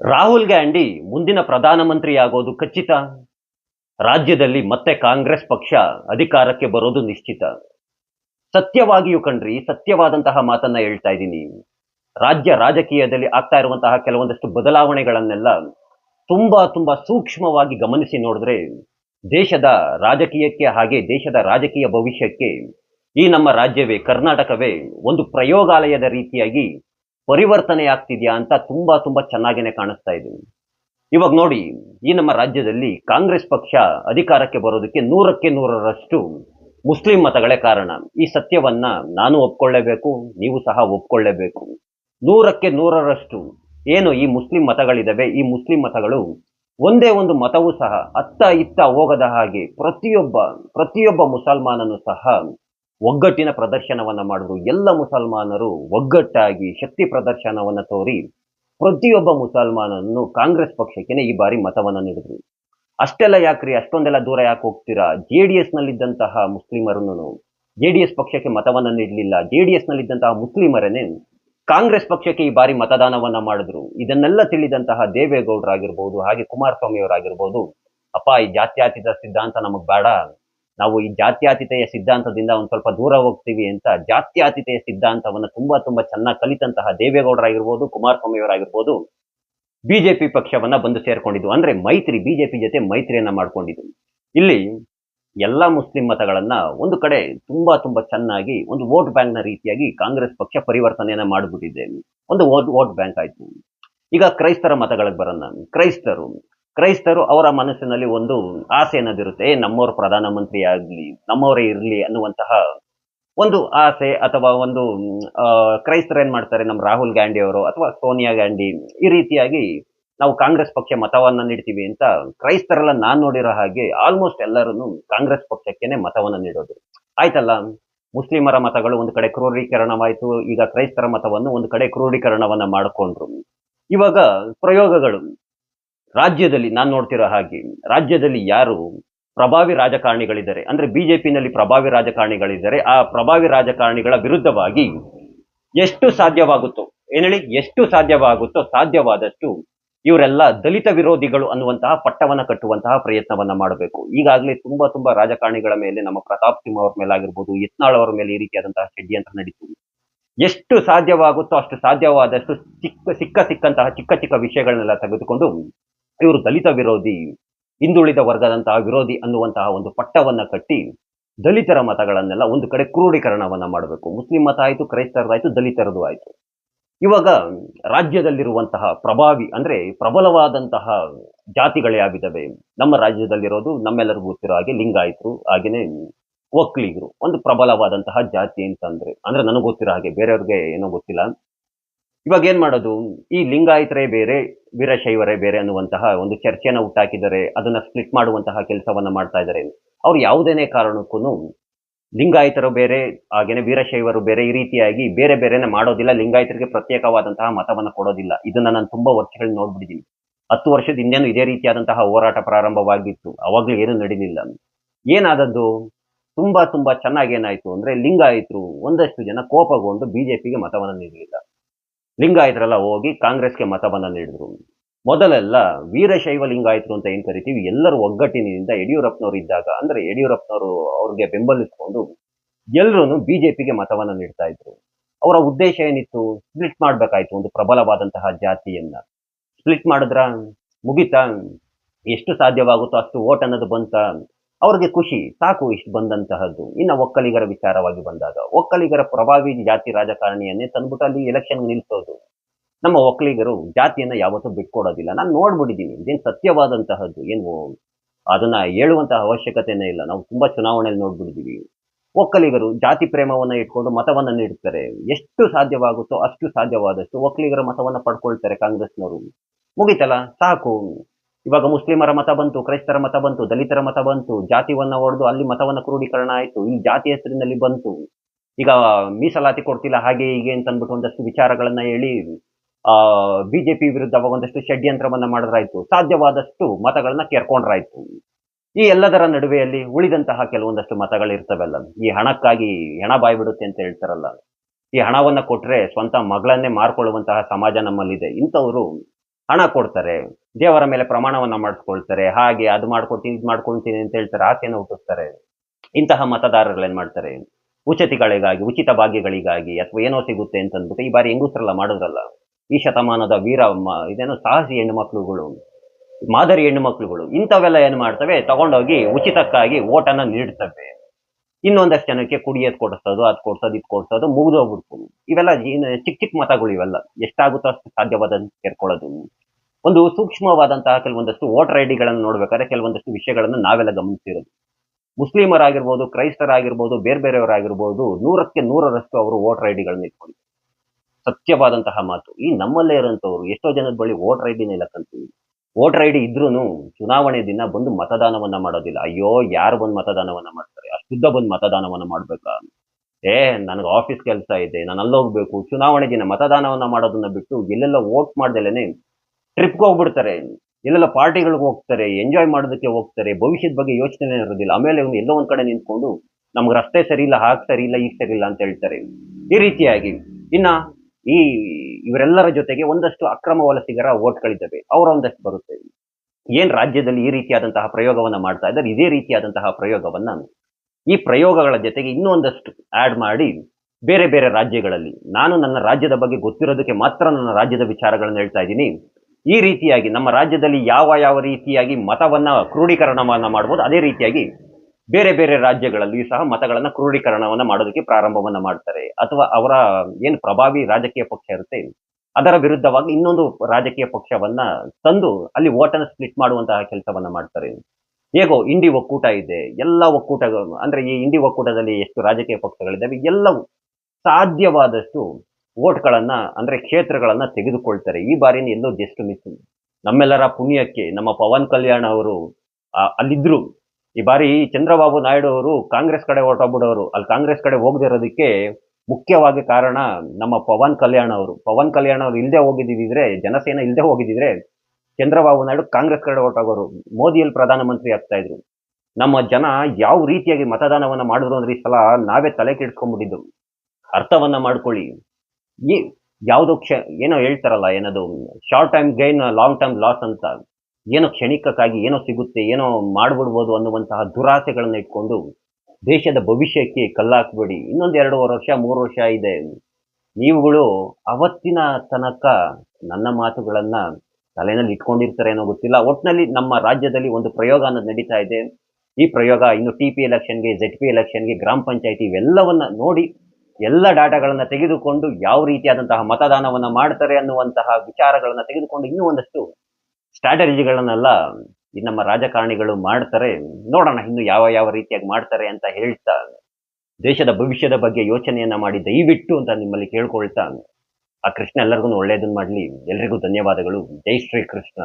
ರಾಹುಲ್ ಗಾಂಧಿ ಮುಂದಿನ ಪ್ರಧಾನಮಂತ್ರಿಯಾಗೋದು ಖಚಿತ. ರಾಜ್ಯದಲ್ಲಿ ಮತ್ತೆ ಕಾಂಗ್ರೆಸ್ ಪಕ್ಷ ಅಧಿಕಾರಕ್ಕೆ ಬರೋದು ನಿಶ್ಚಿತ. ಸತ್ಯವಾಗಿಯೂ ಕಣ್ರಿ, ಸತ್ಯವಾದಂತಹ ಮಾತನ್ನ ಹೇಳ್ತಾ ಇದ್ದೀನಿ. ರಾಜ್ಯ ರಾಜಕೀಯದಲ್ಲಿ ಆಗ್ತಾ ಇರುವಂತಹ ಕೆಲವೊಂದಷ್ಟು ಬದಲಾವಣೆಗಳನ್ನೆಲ್ಲ ತುಂಬಾ ತುಂಬಾ ಸೂಕ್ಷ್ಮವಾಗಿ ಗಮನಿಸಿ ನೋಡಿದ್ರೆ ದೇಶದ ರಾಜಕೀಯಕ್ಕೆ ಹಾಗೆ ದೇಶದ ರಾಜಕೀಯ ಭವಿಷ್ಯಕ್ಕೆ ಈ ನಮ್ಮ ರಾಜ್ಯವೇ, ಕರ್ನಾಟಕವೇ ಒಂದು ಪ್ರಯೋಗಾಲಯದ ರೀತಿಯಾಗಿ ಪರಿವರ್ತನೆ ಆಗ್ತಿದ್ಯಾ ಅಂತ ತುಂಬಾ ತುಂಬಾ ಚೆನ್ನಾಗಿನೇ ಕಾಣಿಸ್ತಾ ಇದೆ. ಇವಾಗ ನೋಡಿ, ಈ ನಮ್ಮ ರಾಜ್ಯದಲ್ಲಿ ಕಾಂಗ್ರೆಸ್ ಪಕ್ಷ ಅಧಿಕಾರಕ್ಕೆ ಬರೋದಕ್ಕೆ ನೂರಕ್ಕೆ ನೂರರಷ್ಟು ಮುಸ್ಲಿಂ ಮತಗಳೇ ಕಾರಣ. ಈ ಸತ್ಯವನ್ನ ನಾನು ಒಪ್ಕೊಳ್ಳೇಬೇಕು, ನೀವು ಸಹ ಒಪ್ಕೊಳ್ಳೇಬೇಕು. ನೂರಕ್ಕೆ ನೂರರಷ್ಟು ಏನು ಈ ಮುಸ್ಲಿಂ ಮತಗಳಿದಾವೆ, ಈ ಮುಸ್ಲಿಂ ಮತಗಳು ಒಂದೇ ಒಂದು ಮತವೂ ಸಹ ಅತ್ತ ಇತ್ತ ಹೋಗದ ಹಾಗೆ ಪ್ರತಿಯೊಬ್ಬ ಪ್ರತಿಯೊಬ್ಬ ಮುಸಲ್ಮಾನನು ಸಹ ಒಗ್ಗಟ್ಟಿನ ಪ್ರದರ್ಶನವನ್ನ ಮಾಡಿದ್ರು. ಎಲ್ಲ ಮುಸಲ್ಮಾನರು ಒಗ್ಗಟ್ಟಾಗಿ ಶಕ್ತಿ ಪ್ರದರ್ಶನವನ್ನ ತೋರಿ ಪ್ರತಿಯೊಬ್ಬ ಮುಸಲ್ಮಾನನ್ನು ಕಾಂಗ್ರೆಸ್ ಪಕ್ಷಕ್ಕೆ ಈ ಬಾರಿ ಮತವನ್ನ ನೀಡಿದ್ರು. ಅಷ್ಟೆಲ್ಲ ಯಾಕ್ರಿ? ಅಷ್ಟೊಂದೆಲ್ಲ ದೂರ ಯಾಕೆ ಹೋಗ್ತೀರಾ? ಜೆ ಡಿ ಎಸ್ ನಲ್ಲಿದ್ದಂತಹ ಮುಸ್ಲಿಮರನ್ನು ಜೆ ಡಿ ಎಸ್ ಪಕ್ಷಕ್ಕೆ ಮತವನ್ನ ನೀಡಲಿಲ್ಲ. ಜೆ ಡಿ ಎಸ್ ನಲ್ಲಿದ್ದಂತಹ ಮುಸ್ಲಿಮರನ್ನೇ ಕಾಂಗ್ರೆಸ್ ಪಕ್ಷಕ್ಕೆ ಈ ಬಾರಿ ಮತದಾನವನ್ನ ಮಾಡಿದ್ರು. ಇದನ್ನೆಲ್ಲ ತಿಳಿದಂತಹ ದೇವೇಗೌಡರಾಗಿರ್ಬೋದು, ಹಾಗೆ ಕುಮಾರಸ್ವಾಮಿ ಅವರಾಗಿರ್ಬೋದು ಅಪ್ಪ ಈ ಜಾತ್ಯಾತೀತ ಸಿದ್ಧಾಂತ ನಮಗ್ ಬೇಡ. ನಾವು ಈ ಜಾತ್ಯಾತೀತೆಯ ಸಿದ್ಧಾಂತದಿಂದ ಒಂದು ಸ್ವಲ್ಪ ದೂರ ಹೋಗ್ತೀವಿ ಅಂತ ಜಾತ್ಯಾತೀತೆಯ ಸಿದ್ಧಾಂತವನ್ನ ತುಂಬಾ ತುಂಬಾ ಚೆನ್ನಾಗಿ ಕಲಿತಂತಹ ದೇವೇಗೌಡರಾಗಿರ್ಬೋದು, ಕುಮಾರಸ್ವಾಮಿಯವರಾಗಿರ್ಬೋದು, ಬಿಜೆಪಿ ಪಕ್ಷವನ್ನ ಬಂದು ಸೇರ್ಕೊಂಡಿದ್ದು. ಅಂದ್ರೆ ಮೈತ್ರಿ, ಬಿಜೆಪಿ ಜೊತೆ ಮೈತ್ರಿಯನ್ನ ಮಾಡ್ಕೊಂಡಿದ್ದು. ಇಲ್ಲಿ ಎಲ್ಲಾ ಮುಸ್ಲಿಂ ಮತಗಳನ್ನ ಒಂದು ಕಡೆ ತುಂಬಾ ತುಂಬಾ ಚೆನ್ನಾಗಿ ಒಂದು ವೋಟ್ ಬ್ಯಾಂಕ್ನ ರೀತಿಯಾಗಿ ಕಾಂಗ್ರೆಸ್ ಪಕ್ಷ ಪರಿವರ್ತನೆಯನ್ನ ಮಾಡಿಬಿಟ್ಟಿದೆ. ಒಂದು ವೋಟ್ ವೋಟ್ ಬ್ಯಾಂಕ್ ಆಯ್ತು. ಈಗ ಕ್ರೈಸ್ತರ ಮತಗಳಿಗೆ ಬರೋಣ. ಕ್ರೈಸ್ತರು ಕ್ರೈಸ್ತರು ಅವರ ಮನಸ್ಸಿನಲ್ಲಿ ಒಂದು ಆಸೆ ಅನ್ನೋದಿರುತ್ತೆ ನಮ್ಮವ್ರ ಪ್ರಧಾನಮಂತ್ರಿ ಆಗಲಿ ನಮ್ಮವರೇ ಇರ್ಲಿ ಅನ್ನುವಂತಹ ಒಂದು ಆಸೆ ಅಥವಾ ಒಂದು ಕ್ರೈಸ್ತರು ಏನ್ ಮಾಡ್ತಾರೆ ನಮ್ಮ ರಾಹುಲ್ ಗಾಂಧಿ ಅವರು ಅಥವಾ ಸೋನಿಯಾ ಗಾಂಧಿ ಈ ರೀತಿಯಾಗಿ ನಾವು ಕಾಂಗ್ರೆಸ್ ಪಕ್ಷ ಮತವನ್ನ ನೀಡ್ತೀವಿ ಅಂತ ಕ್ರೈಸ್ತರೆಲ್ಲ ನಾನ್ ನೋಡಿರೋ ಹಾಗೆ ಆಲ್ಮೋಸ್ಟ್ ಎಲ್ಲರೂ ಕಾಂಗ್ರೆಸ್ ಪಕ್ಷಕ್ಕೆನೆ ಮತವನ್ನ ನೀಡೋದು. ಆಯ್ತಲ್ಲ, ಮುಸ್ಲಿಮರ ಮತಗಳು ಒಂದು ಕಡೆ ಕ್ರೋಢೀಕರಣವಾಯಿತು ಈಗ ಕ್ರೈಸ್ತರ ಮತವನ್ನು ಒಂದು ಕಡೆ ಕ್ರೋಢೀಕರಣವನ್ನ ಮಾಡಿಕೊಂಡ್ರು. ಇವಾಗ ಪ್ರಯೋಗಗಳು. ರಾಜ್ಯದಲ್ಲಿ ನಾನು ನೋಡ್ತಿರೋ ಹಾಗೆ ರಾಜ್ಯದಲ್ಲಿ ಯಾರು ಪ್ರಭಾವಿ ರಾಜಕಾರಣಿಗಳಿದ್ದಾರೆ, ಅಂದ್ರೆ ಬಿಜೆಪಿನಲ್ಲಿ ಪ್ರಭಾವಿ ರಾಜಕಾರಣಿಗಳಿದ್ದಾರೆ, ಆ ಪ್ರಭಾವಿ ರಾಜಕಾರಣಿಗಳ ವಿರುದ್ಧವಾಗಿ ಎಷ್ಟು ಸಾಧ್ಯವಾಗುತ್ತೋ, ಏನ್ ಹೇಳಿ, ಎಷ್ಟು ಸಾಧ್ಯವಾಗುತ್ತೋ ಸಾಧ್ಯವಾದಷ್ಟು ಇವರೆಲ್ಲ ದಲಿತ ವಿರೋಧಿಗಳು ಅನ್ನುವಂತಹ ಪಟ್ಟವನ್ನ ಕಟ್ಟುವಂತಹ ಪ್ರಯತ್ನವನ್ನ ಮಾಡಬೇಕು. ಈಗಾಗಲೇ ತುಂಬಾ ತುಂಬಾ ರಾಜಕಾರಣಿಗಳ ಮೇಲೆ, ನಮ್ಮ ಪ್ರತಾಪ್ ಸಿಂಹ ಅವ್ರ ಮೇಲೆ ಆಗಿರ್ಬೋದು ಯತ್ನಾಳ್ ಅವರ ಮೇಲೆ ಈ ರೀತಿಯಾದಂತಹ ಷಡ್ಯಂತ್ರ ನಡೀತು. ಎಷ್ಟು ಸಾಧ್ಯವಾಗುತ್ತೋ ಅಷ್ಟು ಸಾಧ್ಯವಾದಷ್ಟು ಚಿಕ್ಕ, ಸಿಕ್ಕ, ಸಿಕ್ಕಂತಹ ಚಿಕ್ಕ ಚಿಕ್ಕ ವಿಷಯಗಳನ್ನೆಲ್ಲ ತೆಗೆದುಕೊಂಡು ಇವರು ದಲಿತ ವಿರೋಧಿ, ಹಿಂದುಳಿದ ವರ್ಗದಂತಹ ವಿರೋಧಿ ಅನ್ನುವಂತಹ ಒಂದು ಪಟ್ಟವನ್ನ ಕಟ್ಟಿ ದಲಿತರ ಮತಗಳನ್ನೆಲ್ಲ ಒಂದು ಕಡೆ ಕ್ರೋಢೀಕರಣವನ್ನು ಮಾಡಬೇಕು. ಮುಸ್ಲಿಂ ಮತ ಆಯಿತು ಕ್ರೈಸ್ತರದಾಯಿತು ದಲಿತರದು ಆಯಿತು. ಇವಾಗ ರಾಜ್ಯದಲ್ಲಿರುವಂತಹ ಪ್ರಭಾವಿ ಅಂದ್ರೆ ಪ್ರಬಲವಾದಂತಹ ಜಾತಿಗಳೇ ಆಗಿದ್ದಾವೆ. ನಮ್ಮ ರಾಜ್ಯದಲ್ಲಿರೋದು ನಮ್ಮೆಲ್ಲರಿಗೂ ಗೊತ್ತಿರೋ ಹಾಗೆ ಲಿಂಗಾಯಿತು ಹಾಗೆಯೇ ಒಕ್ಕಲಿಗರು ಒಂದು ಪ್ರಬಲವಾದಂತಹ ಜಾತಿ ಅಂತಂದ್ರೆ, ಅಂದ್ರೆ ನನಗೆ ಗೊತ್ತಿರೋ ಹಾಗೆ ಬೇರೆಯವ್ರಿಗೆ ಏನೋ ಗೊತ್ತಿಲ್ಲ. ಇವಾಗ ಏನ್ ಮಾಡೋದು? ಈ ಲಿಂಗಾಯತರೇ ಬೇರೆ, ವೀರಶೈವರೇ ಬೇರೆ ಅನ್ನುವಂತಹ ಒಂದು ಚರ್ಚೆನ ಹುಟ್ಟಾಕಿದ್ದಾರೆ ಅದನ್ನ ಸ್ಪ್ಲಿಟ್ ಮಾಡುವಂತಹ ಕೆಲಸವನ್ನ ಮಾಡ್ತಾ ಇದ್ದಾರೆ ಅವ್ರು ಯಾವುದೇನೇ ಕಾರಣಕ್ಕೂ ಲಿಂಗಾಯತರು ಬೇರೆ, ಹಾಗೇನೆ ವೀರಶೈವರು ಬೇರೆ ಈ ರೀತಿಯಾಗಿ ಬೇರೆ ಬೇರೆನೆ ಮಾಡೋದಿಲ್ಲ, ಲಿಂಗಾಯತರಿಗೆ ಪ್ರತ್ಯೇಕವಾದಂತಹ ಮತವನ್ನ ಕೊಡೋದಿಲ್ಲ. ಇದನ್ನ ನಾನು ತುಂಬಾ ವರ್ಷಗಳು ನೋಡ್ಬಿಟ್ಟಿದ್ದೀನಿ ಹತ್ತು ವರ್ಷದ ಹಿಂದೆನೂ ಇದೇ ರೀತಿಯಾದಂತಹ ಹೋರಾಟ ಪ್ರಾರಂಭವಾಗಿತ್ತು. ಅವಾಗ್ಲೂ ಏನು ನಡೀಲಿಲ್ಲ. ಏನಾದದ್ದು? ತುಂಬಾ ತುಂಬಾ ಚೆನ್ನಾಗಿ ಏನಾಯ್ತು ಅಂದ್ರೆ ಲಿಂಗಾಯತರು ಒಂದಷ್ಟು ಜನ ಕೋಪಗೊಂಡು ಬಿಜೆಪಿಗೆ ಮತವನ್ನ ನೀಡಲಿಲ್ಲ. ಲಿಂಗಾಯತರೆಲ್ಲ ಹೋಗಿ ಕಾಂಗ್ರೆಸ್ಗೆ ಮತವನ್ನ ನೀಡಿದ್ರು. ಮೊದಲೆಲ್ಲ ವೀರಶೈವ ಲಿಂಗಾಯತರು ಅಂತ ಏನ್ ಕರಿತೀವಿ? ಎಲ್ಲರೂ ಒಗ್ಗಟ್ಟಿನಿಂದ ಯಡಿಯೂರಪ್ಪನವರು ಇದ್ದಾಗ, ಅಂದ್ರೆ ಯಡಿಯೂರಪ್ಪನವರು ಅವ್ರಿಗೆ ಬೆಂಬಲಿಸಿಕೊಂಡು ಎಲ್ಲರೂ ಬಿಜೆಪಿಗೆ ಮತವನ್ನ ನೀಡ್ತಾ ಇದ್ರು. ಅವರ ಉದ್ದೇಶ ಏನಿತ್ತು? ಸ್ಪ್ಲಿಟ್ ಮಾಡ್ಬೇಕಾಯ್ತು ಒಂದು ಪ್ರಬಲವಾದಂತಹ ಜಾತಿಯನ್ನ. ಸ್ಪ್ಲಿಟ್ ಮಾಡಿದ್ರ ಮುಗಿತಾ? ಎಷ್ಟು ಸಾಧ್ಯವಾಗುತ್ತೋ ಅಷ್ಟು ಓಟ್ ಅನ್ನೋದು ಬಂತ? ಅವ್ರಿಗೆ ಖುಷಿ, ಸಾಕು ಇಷ್ಟು ಬಂದಂತಹದ್ದು. ಇನ್ನು ಒಕ್ಕಲಿಗರ ವಿಚಾರವಾಗಿ ಬಂದಾಗ, ಒಕ್ಕಲಿಗರ ಪ್ರಭಾವಿ ಜಾತಿ ರಾಜಕಾರಣಿಯನ್ನೇ ತಂದ್ಬಿಟ್ಟು ಅಲ್ಲಿ ಎಲೆಕ್ಷನ್ ನಿಲ್ಸೋದು. ನಮ್ಮ ಒಕ್ಕಲಿಗರು ಜಾತಿಯನ್ನ ಯಾವತ್ತೂ ಬಿಟ್ಕೊಡೋದಿಲ್ಲ. ನಾನು ನೋಡ್ಬಿಟ್ಟಿದ್ದೀನಿ ಇದೇನು ಸತ್ಯವಾದಂತಹದ್ದು, ಏನು ಅದನ್ನ ಹೇಳುವಂತಹ ಅವಶ್ಯಕತೆನೇ ಇಲ್ಲ. ನಾವು ತುಂಬಾ ಚುನಾವಣೆಯಲ್ಲಿ ನೋಡ್ಬಿಟ್ಟಿದ್ದೀವಿ ಒಕ್ಕಲಿಗರು ಜಾತಿ ಪ್ರೇಮವನ್ನ ಇಟ್ಕೊಂಡು ಮತವನ್ನ ನೀಡುತ್ತಾರೆ ಎಷ್ಟು ಸಾಧ್ಯವಾಗುತ್ತೋ ಅಷ್ಟು ಸಾಧ್ಯವಾದಷ್ಟು ಒಕ್ಕಲಿಗರ ಮತವನ್ನ ಪಡ್ಕೊಳ್ತಾರೆ ಕಾಂಗ್ರೆಸ್ನವರು. ಮುಗಿತಲ್ಲ, ಸಾಕು. ಇವಾಗ ಮುಸ್ಲಿಮರ ಮತ ಬಂತು, ಕ್ರೈಸ್ತರ ಮತ ಬಂತು, ದಲಿತರ ಮತ ಬಂತು ಜಾತಿವನ್ನ ಹೊಡೆದು ಅಲ್ಲಿ ಮತವನ್ನ ಕ್ರೋಢೀಕರಣ ಆಯ್ತು, ಈ ಜಾತಿ ಹೆಸರಿನಲ್ಲಿ ಬಂತು. ಈಗ ಮೀಸಲಾತಿ ಕೊಡ್ತಿಲ್ಲ, ಹಾಗೆ ಹೀಗೆ ಅಂತ ಅಂದ್ಬಿಟ್ಟು ಒಂದಷ್ಟು ವಿಚಾರಗಳನ್ನ ಹೇಳಿ, ಆ, ಬಿಜೆಪಿ ವಿರುದ್ಧ ಒಂದಷ್ಟು ಷಡ್ಯಂತ್ರವನ್ನ ಮಾಡಿದ್ರಾಯ್ತು. ಸಾಧ್ಯವಾದಷ್ಟು ಮತಗಳನ್ನ ಕೆರ್ಕೊಂಡ್ರಾಯ್ತು. ಈ ಎಲ್ಲದರ ನಡುವೆಯಲ್ಲಿ ಉಳಿದಂತಹ ಕೆಲವೊಂದಷ್ಟು ಮತಗಳು ಇರ್ತವಲ್ಲ ಈ ಹಣಕ್ಕಾಗಿ ಹೆಣ ಬಾಯ್ಬಿಡುತ್ತೆ ಅಂತ ಹೇಳ್ತಾರಲ್ಲ, ಈ ಹಣವನ್ನ ಕೊಟ್ರೆ ಸ್ವಂತ ಮಗಳನ್ನೇ ಮಾರ್ಕೊಳ್ಳುವಂತಹ ಸಮಾಜ ನಮ್ಮಲ್ಲಿದೆ. ಇಂಥವ್ರು ಹಣ ಕೊಡ್ತಾರೆ, ದೇವರ ಮೇಲೆ ಪ್ರಮಾಣವನ್ನ ಮಾಡಿಸ್ಕೊಳ್ತಾರೆ, ಹಾಗೆ ಅದು ಮಾಡ್ಕೊಡ್ತೀನಿ ಇದು ಮಾಡ್ಕೊಳ್ತೀನಿ ಅಂತ ಹೇಳ್ತಾರೆ, ಆಸೆಯನ್ನು ಹುಟ್ಟಿಸ್ತಾರೆ. ಇಂತಹ ಮತದಾರರು ಏನ್ ಮಾಡ್ತಾರೆ? ಉಚಿತಗಳಿಗಾಗಿ, ಉಚಿತ ಭಾಗ್ಯಗಳಿಗಾಗಿ ಅಥವಾ ಏನೋ ಸಿಗುತ್ತೆ ಅಂತ ಅಂದ್ಬಿಟ್ಟು ಈ ಬಾರಿ ಹೆಂಗುಸ್ರಲ್ಲ ಮಾಡೋದ್ರಲ್ಲ? ಈ ಶತಮಾನದ ವೀರ ಇದೇನೋ ಸಾಹಸಿ ಹೆಣ್ಣು ಮಕ್ಳುಗಳು, ಮಾದರಿ ಹೆಣ್ಣು ಮಕ್ಳುಗಳು, ಇಂಥವೆಲ್ಲ ಏನ್ ಮಾಡ್ತವೆ? ತಗೊಂಡೋಗಿ ಉಚಿತಕ್ಕಾಗಿ ಓಟನ್ನ ನೀಡ್ತವೆ. ಇನ್ನೊಂದಷ್ಟು ಜನಕ್ಕೆ ಕುಡಿಯೋದು ಕೊಡಿಸೋದು, ಅದು ಕೊಡ್ಸೋದು, ಇದು ಕೊಡ್ಸೋದು ಮುಗಿದೋಗ್ಬಿಡ್ತು. ಇವೆಲ್ಲ ಚಿಕ್ಕ ಚಿಕ್ಕ ಮತಗಳು ಇವೆಲ್ಲ. ಎಷ್ಟಾಗುತ್ತೋ ಅಷ್ಟು ಸಾಧ್ಯವಾದಂತ ಸೇರ್ಕೊಳ್ಳೋದು. ಒಂದು ಸೂಕ್ಷ್ಮವಾದಂತಹ ಕೆಲವೊಂದಷ್ಟು ವೋಟರ್ ಐ ಡಿಗಳನ್ನು ನೋಡ್ಬೇಕಾದ್ರೆ ಕೆಲವೊಂದಷ್ಟು ವಿಷಯಗಳನ್ನು ನಾವೆಲ್ಲ ಗಮನಿಸಿರೋದು. ಮುಸ್ಲಿಮರಾಗಿರ್ಬೋದು, ಕ್ರೈಸ್ತರಾಗಿರ್ಬೋದು, ಬೇರೆ ಬೇರೆಯವರಾಗಿರ್ಬೋದು, ನೂರಕ್ಕೆ ನೂರರಷ್ಟು ಅವರು ವೋಟರ್ ಐ ಡಿಗಳನ್ನ ಇಟ್ಕೊಂಡು ಸತ್ಯವಾದಂತಹ ಮಾತು. ಈ ನಮ್ಮಲ್ಲೇ ಇರೋಂಥವ್ರು ಎಷ್ಟೋ ಜನದ ಬಳಿ ವೋಟರ್ ಐ ಡಿನ ಇಲ್ಲ ಕಂತೀವಿ ವೋಟರ್ ಐ ಡಿ ಇದ್ರೂ ಚುನಾವಣೆ ದಿನ ಬಂದು ಮತದಾನವನ್ನ ಮಾಡೋದಿಲ್ಲ. ಅಯ್ಯೋ, ಯಾರು ಬಂದು ಮತದಾನವನ್ನ ಮಾಡ್ತಾರೆ? ಅಷ್ಟುದ್ದ ಬಂದು ಮತದಾನವನ್ನ ಮಾಡ್ಬೇಕಾ? ಏ, ನನಗೆ ಆಫೀಸ್ ಕೆಲಸ ಇದೆ, ನಾನು ಅಲ್ಲೋಗ್ಬೇಕು, ಚುನಾವಣೆ ದಿನ ಮತದಾನವನ್ನ ಮಾಡೋದನ್ನ ಬಿಟ್ಟು ಎಲ್ಲೆಲ್ಲ ವೋಟ್ ಮಾಡ್ದಲೇನೆ ಟ್ರಿಪ್ಗೆ ಹೋಗ್ಬಿಡ್ತಾರೆ. ಎಲ್ಲೆಲ್ಲ ಪಾರ್ಟಿಗಳಿಗೆ ಹೋಗ್ತಾರೆ ಎಂಜಾಯ್ ಮಾಡೋದಕ್ಕೆ ಹೋಗ್ತಾರೆ, ಭವಿಷ್ಯದ ಬಗ್ಗೆ ಯೋಚನೆ ಇರೋದಿಲ್ಲ. ಆಮೇಲೆ ಒಂದು ಎಲ್ಲೋ ಒಂದ್ ಕಡೆ ನಿಂತ್ಕೊಂಡು ನಮ್ಗೆ ರಸ್ತೆ ಸರಿ ಇಲ್ಲ ಹಾಗೆ ಸರಿ ಇಲ್ಲ ಈಗ ಸರಿ ಇಲ್ಲ ಅಂತ ಹೇಳ್ತಾರೆ. ಈ ರೀತಿಯಾಗಿ ಇನ್ನ ಈ ಇವರೆಲ್ಲರ ಜೊತೆಗೆ ಒಂದಷ್ಟು ಅಕ್ರಮ ವಲಸಿಗರ ಓಟ್ಗಳಿದ್ದಾವೆ ಅವರ ಒಂದಷ್ಟು ಬರುತ್ತೆ. ಏನ್ ರಾಜ್ಯದಲ್ಲಿ ಈ ರೀತಿಯಾದಂತಹ ಪ್ರಯೋಗವನ್ನ ಮಾಡ್ತಾ ಇದ್ದಾರೆ, ಇದೇ ರೀತಿಯಾದಂತಹ ಪ್ರಯೋಗವನ್ನ ಈ ಪ್ರಯೋಗಗಳ ಜೊತೆಗೆ ಇನ್ನೊಂದಷ್ಟು ಆಡ್ ಮಾಡಿ ಬೇರೆ ಬೇರೆ ರಾಜ್ಯಗಳಲ್ಲಿ. ನಾನು ನನ್ನ ರಾಜ್ಯದ ಬಗ್ಗೆ ಗೊತ್ತಿರೋದಕ್ಕೆ ಮಾತ್ರ ನನ್ನ ರಾಜ್ಯದ ವಿಚಾರಗಳನ್ನು ಹೇಳ್ತಾ ಇದ್ದೀನಿ. ಈ ರೀತಿಯಾಗಿ ನಮ್ಮ ರಾಜ್ಯದಲ್ಲಿ ಯಾವ ಯಾವ ರೀತಿಯಾಗಿ ಮತವನ್ನ ಕ್ರೋಢೀಕರಣವನ್ನು ಮಾಡ್ಬೋದು, ಅದೇ ರೀತಿಯಾಗಿ ಬೇರೆ ಬೇರೆ ರಾಜ್ಯಗಳಲ್ಲಿಯೂ ಸಹ ಮತಗಳನ್ನ ಕ್ರೋಢೀಕರಣವನ್ನು ಮಾಡೋದಕ್ಕೆ ಪ್ರಾರಂಭವನ್ನ ಮಾಡ್ತಾರೆ. ಅಥವಾ ಅವರ ಏನು ಪ್ರಭಾವಿ ರಾಜಕೀಯ ಪಕ್ಷ ಇರುತ್ತೆ, ಅದರ ವಿರುದ್ಧವಾಗಿ ಇನ್ನೊಂದು ರಾಜಕೀಯ ಪಕ್ಷವನ್ನ ತಂದು ಅಲ್ಲಿ ಓಟನ್ನು ಸ್ಪ್ಲಿಟ್ ಮಾಡುವಂತಹ ಕೆಲಸವನ್ನ ಮಾಡ್ತಾರೆ. ಹೇಗೋ ಇಂಡಿ ಒಕ್ಕೂಟ ಇದೆ, ಎಲ್ಲ ಒಕ್ಕೂಟಗಳು, ಅಂದ್ರೆ ಈ ಇಂಡಿ ಒಕ್ಕೂಟದಲ್ಲಿ ಎಷ್ಟು ರಾಜಕೀಯ ಪಕ್ಷಗಳಿದ್ದಾವೆ, ಎಲ್ಲವೂ ಸಾಧ್ಯವಾದಷ್ಟು ಓಟ್ಗಳನ್ನ ಅಂದ್ರೆ ಕ್ಷೇತ್ರಗಳನ್ನ ತೆಗೆದುಕೊಳ್ತಾರೆ. ಈ ಬಾರಿನ ಎಲ್ಲೋ ಜಸ್ಟ್ ಮಿಸ್ ನಮ್ಮೆಲ್ಲರ ಪುಣ್ಯಕ್ಕೆ, ನಮ್ಮ ಪವನ್ ಕಲ್ಯಾಣ್ ಅವರು ಅಲ್ಲಿದ್ರು. ಈ ಬಾರಿ ಚಂದ್ರಬಾಬು ನಾಯ್ಡು ಅವರು ಕಾಂಗ್ರೆಸ್ ಕಡೆ ಹೊರಟೋಗ್ಬಿಡೋರು ಅಲ್ಲಿ ಕಾಂಗ್ರೆಸ್ ಕಡೆ ಹೋಗದಿರೋದಕ್ಕೆ ಮುಖ್ಯವಾಗಿ ಕಾರಣ ನಮ್ಮ ಪವನ್ ಕಲ್ಯಾಣ್ ಅವರು. ಪವನ್ ಕಲ್ಯಾಣ್ ಅವರು ಇಲ್ಲದೆ ಹೋಗಿದ್ದಿದ್ರೆ, ಜನಸೇನ ಇಲ್ಲದೆ ಹೋಗಿದ್ದಿದ್ರೆ ಚಂದ್ರಬಾಬು ನಾಯ್ಡು ಕಾಂಗ್ರೆಸ್ ಕಡೆ ಹೊರಟೋಗೋರು. ಮೋದಿಯಲ್ಲಿ ಪ್ರಧಾನಮಂತ್ರಿ ಆಗ್ತಾ ಇದ್ರು. ನಮ್ಮ ಜನ ಯಾವ ರೀತಿಯಾಗಿ ಮತದಾನವನ್ನ ಮಾಡಿದ್ರು ಅಂದ್ರೆ ಈ ಸಲ ನಾವೇ ತಲೆ ಕೆಡಿಸ್ಕೊಂಡ್ಬಿಟ್ಟಿದ್ದು. ಅರ್ಥವನ್ನ ಮಾಡ್ಕೊಳ್ಳಿ. ಈ ಯಾವುದೋ ಕ್ಷ, ಏನೋ ಹೇಳ್ತಾರಲ್ಲ ಏನದು short time gain long time loss ಅಂತ. ಏನೋ ಕ್ಷಣಿಕಕ್ಕಾಗಿ ಏನೋ ಸಿಗುತ್ತೆ, ಏನೋ ಮಾಡ್ಬಿಡ್ಬೋದು ಅನ್ನುವಂತಹ ದುರಾಸೆಗಳನ್ನ ಇಟ್ಕೊಂಡು ದೇಶದ ಭವಿಷ್ಯಕ್ಕೆ ಕಲ್ಲಾಕ್ಬೇಡಿ. ಇನ್ನೊಂದು ಎರಡೂವರೆ ವರ್ಷ, ಮೂರು ವರ್ಷ ಇದೆ. ನೀವುಗಳು ಅವತ್ತಿನ ತನಕ ನನ್ನ ಮಾತುಗಳನ್ನ ತಲೆನಲ್ಲಿ ಇಟ್ಕೊಂಡಿರ್ತಾರೆ ಏನೋ ಗೊತ್ತಿಲ್ಲ. ಒಟ್ಟಿನಲ್ಲಿ ನಮ್ಮ ರಾಜ್ಯದಲ್ಲಿ ಒಂದು ಪ್ರಯೋಗ ಅನ್ನೋದು ನಡೀತಾ ಇದೆ. ಈ ಪ್ರಯೋಗ ಇನ್ನು ಟಿ ಪಿ ಎಲೆಕ್ಷನ್ಗೆ ಜೆಡ್ ಪಿ ಎಲೆಕ್ಷನ್ಗೆ ಗ್ರಾಮ ಪಂಚಾಯತಿ ಇವೆಲ್ಲವನ್ನ ನೋಡಿ, ಎಲ್ಲ ಡಾಟಾಗಳನ್ನ ತೆಗೆದುಕೊಂಡು ಯಾವ ರೀತಿಯಾದಂತಹ ಮತದಾನವನ್ನ ಮಾಡ್ತಾರೆ ಅನ್ನುವಂತಹ ವಿಚಾರಗಳನ್ನ ತೆಗೆದುಕೊಂಡು ಇನ್ನೂ ಒಂದಷ್ಟು ಸ್ಟ್ರಾಟಜಿಗಳನ್ನೆಲ್ಲ ಈ ನಮ್ಮ ರಾಜಕಾರಣಿಗಳು ಮಾಡ್ತಾರೆ. ನೋಡೋಣ ಇನ್ನು ಯಾವ ಯಾವ ರೀತಿಯಾಗಿ ಮಾಡ್ತಾರೆ ಅಂತ ಹೇಳ್ತಾ, ದೇಶದ ಭವಿಷ್ಯದ ಬಗ್ಗೆ ಯೋಚನೆಯನ್ನ ಮಾಡಿ ದಯವಿಟ್ಟು ಅಂತ ನಿಮ್ಮಲ್ಲಿ ಕೇಳ್ಕೊಳ್ತಾ ಆ ಕೃಷ್ಣ ಎಲ್ಲರಿಗೂ ಒಳ್ಳೆಯದನ್ನು ಮಾಡಲಿ. ಎಲ್ರಿಗೂ ಧನ್ಯವಾದಗಳು. ಜೈ ಶ್ರೀ ಕೃಷ್ಣ